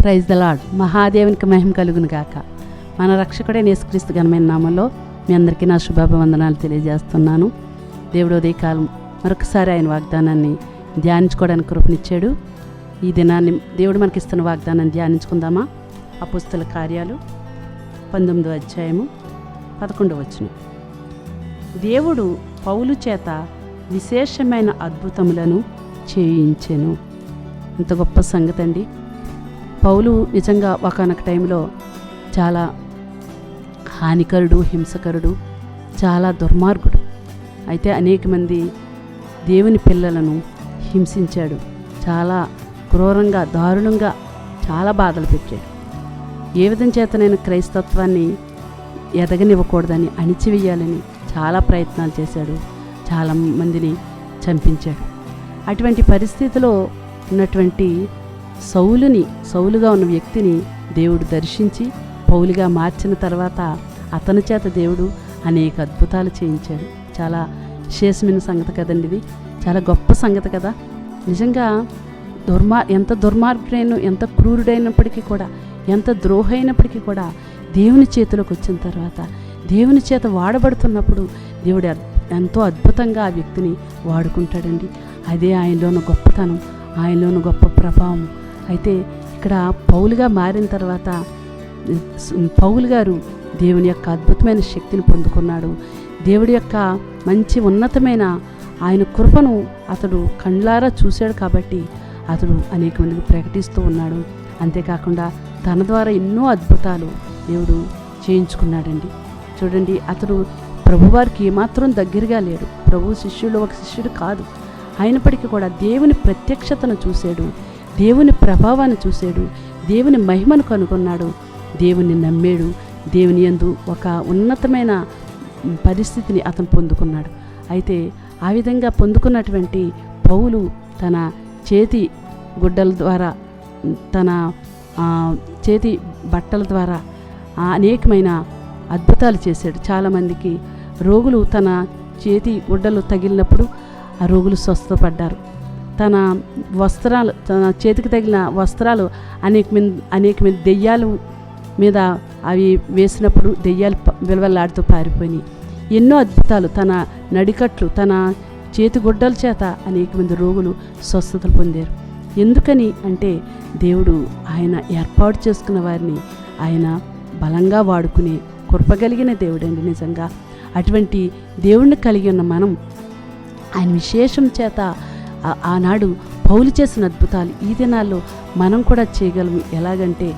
Praise the Lord మహాదేవునికి మహిమ కలుగును గాక. మన రక్షకుడే నేసుక్రీస్తు ఘనమైన నామంలో మీ అందరికీ నా శుభాభివందనాలు తెలియజేస్తున్నాను. దేవుడు ఉదయకాలం మరొకసారి ఆయన వాగ్దానాన్ని ధ్యానించుకోవడానికి కృపనిచ్చాడు. ఈ దినాన్ని దేవుడు మనకిస్తున్న వాగ్దానాన్ని ధ్యానించుకుందామా? అపుస్తల కార్యాలు పంతొమ్మిదో అధ్యాయము పదకొండవ వచ్చిన దేవుడు పౌలు చేత విశేషమైన అద్భుతములను చేయించెను. ఇంత గొప్ప సంగతి అండి పౌలు నిజంగా ఒకనొక టైంలో చాలా హానికరుడు హింసకరుడు చాలా దుర్మార్గుడు. అయితే అనేక మంది దేవుని పిల్లలను హింసించాడు. చాలా క్రూరంగా దారుణంగా చాలా బాధలు పెట్టాడు. ఏ విధం చేతనైనా క్రైస్తత్వాన్ని ఎదగనివ్వకూడదని అణిచివేయాలని చాలా ప్రయత్నాలు చేశాడు. చాలా మందిని చంపించాడు. అటువంటి పరిస్థితిలో ఉన్నటువంటి సౌలుని సౌలుగా ఉన్న వ్యక్తిని దేవుడు దర్శించి పౌలుగా మార్చిన తర్వాత అతని చేత దేవుడు అనేక అద్భుతాలు చేయించాడు. చాలా విశేషమైన సంగతి కదండి ఇది. చాలా గొప్ప సంగతి కదా. నిజంగా దుర్మార్ ఎంత దుర్మార్గుడైన ఎంత క్రూరుడైనప్పటికీ కూడా ఎంత ద్రోహైనప్పటికీ కూడా దేవుని చేతిలోకి వచ్చిన తర్వాత దేవుని చేత వాడబడుతున్నప్పుడు దేవుడు ఎంతో అద్భుతంగా ఆ వ్యక్తిని వాడుకుంటాడండి. అదే ఆయనలోని గొప్పతనం ఆయనలోని గొప్ప ప్రభావం అయితే ఇక్కడ పౌలుగా మారిన తర్వాత పౌలు గారు దేవుని యొక్క అద్భుతమైన శక్తిని పొందుకున్నాడు. దేవుడి యొక్క మంచి ఉన్నతమైన ఆయన కృపను అతడు కండ్లారా చూశాడు కాబట్టి అతడు అనేక మందికి ప్రకటిస్తూ ఉన్నాడు. అంతేకాకుండా తన ద్వారా ఎన్నో అద్భుతాలు దేవుడు చేయించుకున్నాడండి. చూడండి అతడు ప్రభువారికి ఏమాత్రం దగ్గరగా లేడు. ప్రభు శిష్యుడు ఒక శిష్యుడు కాదు. అయినప్పటికీ కూడా దేవుని ప్రత్యక్షతను చూశాడు. దేవుని ప్రభావాన్ని చూశాడు. దేవుని మహిమను కనుగొన్నాడు. దేవుని నమ్మాడు. దేవుని యందు ఒక ఉన్నతమైన పరిస్థితిని అతను పొందుకున్నాడు. అయితే ఆ విధంగా పొందుకున్నటువంటి పౌలు తన చేతి గుడ్డల ద్వారా తన చేతి బట్టల ద్వారా అనేకమైన అద్భుతాలు చేశాడు. చాలామందికి రోగులు తన చేతి గుడ్డలు తగిలినప్పుడు ఆ రోగులు స్వస్థపడ్డారు. తన వస్త్రాలు తన చేతికి తగిలిన వస్త్రాలు అనేక అనేకమైన దెయ్యాలు మీద అవి వేసినప్పుడు దెయ్యాలు ప- విలవెల్లాడుతూ పారిపోయినాయి. ఎన్నో అద్భుతాలు తన నడికట్లు తన చేతి గుడ్డల చేత అనేక మంది రోగులు స్వస్థతలు పొందారు. ఎందుకని అంటే దేవుడు ఆయన ఏర్పాటు చేసుకున్న వారిని ఆయన బలంగా వాడుకునే కృపగలిగిన దేవుడండి నిజంగా. అటువంటి దేవుణ్ణి కలిగి ఉన్న మనం ఆయన విశేషం చేత ఆనాడు పౌలు చేసిన అద్భుతాలు ఈ దినాల్లో మనం కూడా చేయగలము ఎలాగంటే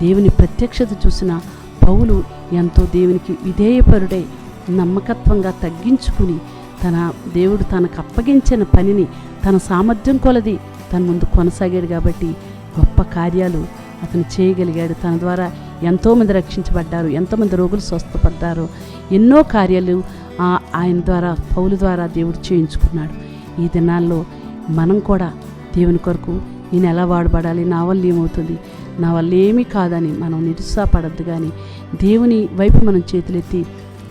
దేవుని ప్రత్యక్షత చూసిన పౌలు ఎంతో దేవునికి విధేయపరుడై నమ్మకత్వంగా తగ్గించుకుని తన దేవుడు తనకు అప్పగించిన పనిని తన సామర్థ్యం కొలది తన ముందు కొనసాగాడు కాబట్టి గొప్ప కార్యాలు అతను చేయగలిగాడు. తన ద్వారా ఎంతోమంది రక్షించబడ్డారు ఎంతోమంది రోగులు స్వస్థపడ్డారు. ఎన్నో కార్యాలు ఆయన ద్వారా పౌలు ద్వారా దేవుడు చేయించుకున్నాడు. ఈ దినాల్లో మనం కూడా దేవుని కొరకు నేను ఎలా వాడబడాలి. నా వల్ల ఏమవుతుంది? నా వల్ల ఏమీ కాదని మనం నిరుత్సాహపడద్దు కానీ దేవుని వైపు మనం చేతులెత్తి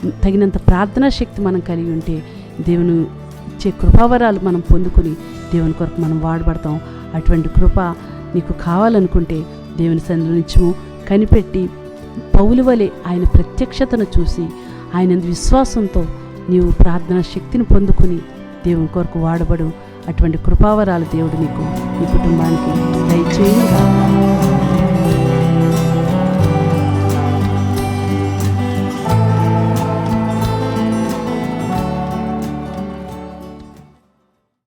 తగినంత ప్రార్థనా శక్తి మనం కలిగి ఉంటే దేవుని ఇచ్చే కృపావరాలు మనం పొందుకుని దేవుని కొరకు మనం వాడబడతాం. అటువంటి కృప నీకు కావాలనుకుంటే దేవుని సన్నిధించము కనిపెట్టి పౌలు వలె ఆయన ప్రత్యక్షతను చూసి ఆయన విశ్వాసంతో నీవు ప్రార్థన శక్తిని పొందుకుని దేవుని కొరకు వాడబడు. అటువంటి కృపావరాలు దేవుడు నీకు మీ కుటుంబానికి దయచేయను